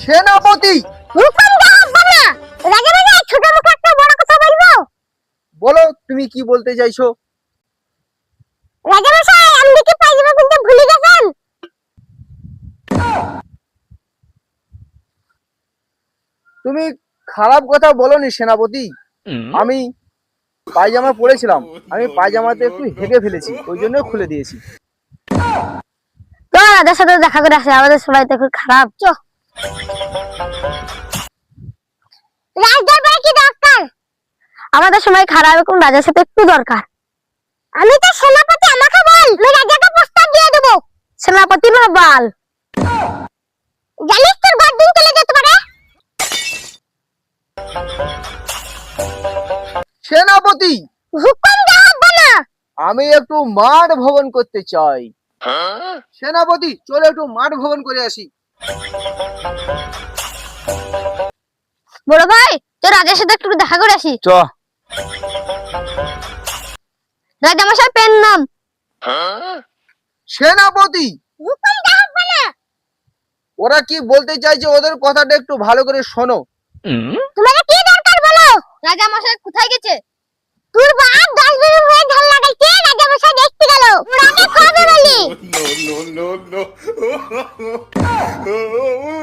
সেনাপতি! হুকুম দাও বাবা রাজা রাজা ছোট মুখে একটা বড় কথা বলব? বলো তুমি কি বলতে চাইছো? রাজা মশাই আপনি কি পায়জামা কিনতে ভুলে গেছেন? তুমি খারাপ কথা বলনি সেনাপতি। আমি পায়জামা পরেছিলাম। আমি পায়জামাতে একটু হেগে ফেলেছি ওই জন্য খুলে দিয়েছি। তো রাজার সাথে দেখা করে আসে আমাদের সবাই তো খুব খারাপ। চ। রাজদরবারে কি দরকার? আমাদের সময় খারাপ এখন রাজার সাথে একটু দরকার। আমি তো সেনাপতি আমাকে বল। আমি রাজাকে প্রস্তাব দিয়ে দেবো। সেনাপতি না বাল। জানিস তোর গর্দিন চলে যেতে পারে? সেনাপতি! হুকুম দাও বলো আমি একটু মাঠ ভবন করতে চাই। সেনাপতি চলো একটু মাঠ ভবন করে আসি। বড় ভাই তোর রাজার সাথে একটু দেখা করে আসি। চ। রাজা মশাই পেন নাম। সেনাপতি! ওরা কি বলতে চাইছে ওদের কথাটা একটু ভালো করে শোনো। তোমাদের কি দরকার বলো? রাজা もうもうもうもう!